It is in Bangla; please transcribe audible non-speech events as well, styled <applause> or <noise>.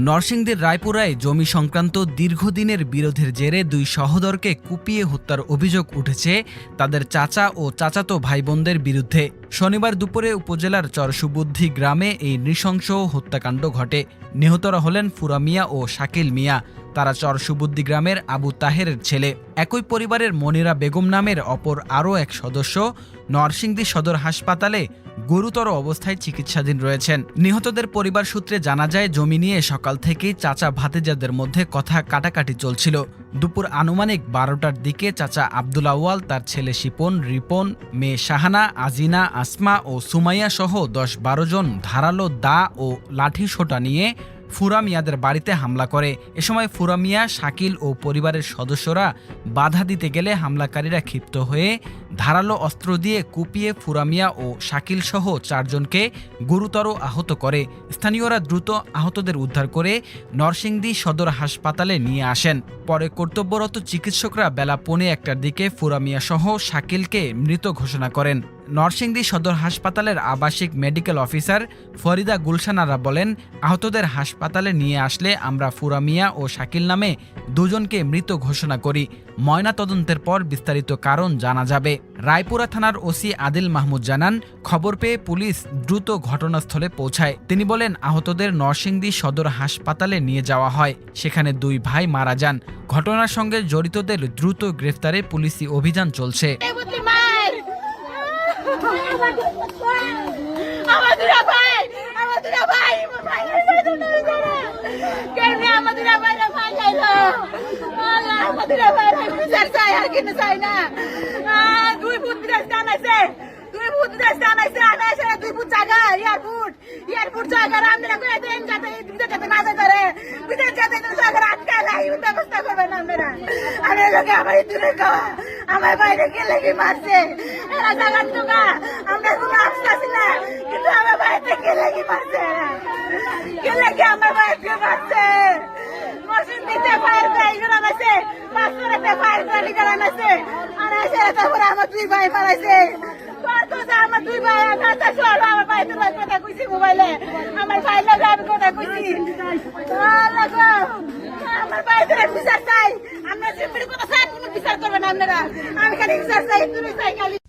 নরসিংদীর রায়পুরায় জমি সংক্রান্ত দীর্ঘদিনের বিরোধের জেরে দুই সহদরকে কুপিয়ে হত্যার অভিযোগ উঠেছে তাদের চাচা ও চাচাতো ভাই বোনদের বিরুদ্ধে। শনিবার দুপুরে উপজেলার চরসুবুদ্ধি গ্রামে এই নৃশংস হত্যাকাণ্ড ঘটে। নিহতরা হলেন ফুরামিয়া ও শাকিল মিয়া। তারা চরসুবুদ্ধি গ্রামের আবু তাহেরের ছেলে। একই পরিবারের মনিরা বেগম নামের অপর আরও এক সদস্য নরসিংদী সদর হাসপাতালে গুরুতর অবস্থায় চিকিৎসাধীন রয়েছেন। নিহতদের পরিবার সূত্রে জানা যায়, জমি নিয়ে সকাল থেকেই চাচা ভাতিজাদের মধ্যে কথা কাটাকাটি চলছিল। দুপুর আনুমানিক বারোটার দিকে চাচা আব্দুল আউয়াল, তার ছেলে শিপন, রিপন, মেয়ে শাহানা, আজিনা, আসমা ও সুমাইয়া সহ দশ বারো জন ধারালো দা ও লাঠি সোটা নিয়ে ফুরা মিয়াদের বাড়িতে হামলা করে। এ সময় ফুরা মিয়া, শাকিল ও পরিবারের সদস্যরা বাধা দিতে গেলে হামলাকারীরা ক্ষিপ্ত হয়ে ধারালো অস্ত্র দিয়ে কুপিয়ে ফুরা মিয়া ও শাকিল সহ চারজনকে গুরুতর আহত করে। স্থানীয়রা দ্রুত আহতদের উদ্ধার করে নরসিংদী সদর হাসপাতালে নিয়ে আসেন। পরে কর্তব্যরত চিকিৎসকরা বেলা পৌনে একটার দিকে ফুরা মিয়া সহ শাকিলকে মৃত ঘোষণা করেন। নরসিংদী সদর হাসপাতালের আবাসিক মেডিকেল অফিসার ফরিদা গুলশানারা বলেন, আহতদের হাসপাতালে নিয়ে আসলে আমরা ফুরা মিয়া ও শাকিল নামে দুজনকে মৃত ঘোষণা করি। ময়না তদন্তের পর বিস্তারিত কারণ জানা যাবে। রায়পুরা থানার ওসি আদিল মাহমুদ জানান, খবর পেয়ে পুলিশ দ্রুত ঘটনাস্থলে পৌঁছায়। তিনি বলেন, আহতদের নরসিংদী সদর হাসপাতালে নিয়ে যাওয়া হয়। সেখানে দুই ভাই মারা যান। ঘটনার সঙ্গে জড়িতদের দ্রুত গ্রেফতারে পুলিশি অভিযান চলছে। <laughs> আমাদের ভাই আমাদের ভাই ভাই কেন আমাদের ভাই ভাই যাইলো আল্লাহ আমাদের ভাই বিচার চাই আর কিন্তু চাই না দুই ফুট বিদেশ জানাইছে দুই ফুট বিদেশ জানাইছে আনাইছে দুই ফুট জায়গা রে লোকে আমার দূরে খাওয়া। আমার বাইরে গেলে কি মারছে? এরা জায়গা টুকা আমরা কোনো আসতেছি না, কিন্তু আমার বাড়িতে গেলে কি মারছে? গেলে কি আমার বাড়িতে মারছে? মশিন দিতে ফায়ার করে এইগুলো আনাইছে পাঁচশো টাকা ফায়ার করে লিখে আনাইছে আনাইছে তারপরে আমার দুই ভাই মারাইছে আমার ভাই কথা কইছি মোবাইলে আমার ভাই আমার আমরা কথা চাই কোনো বিচার করবেন আপনারা আমি খালি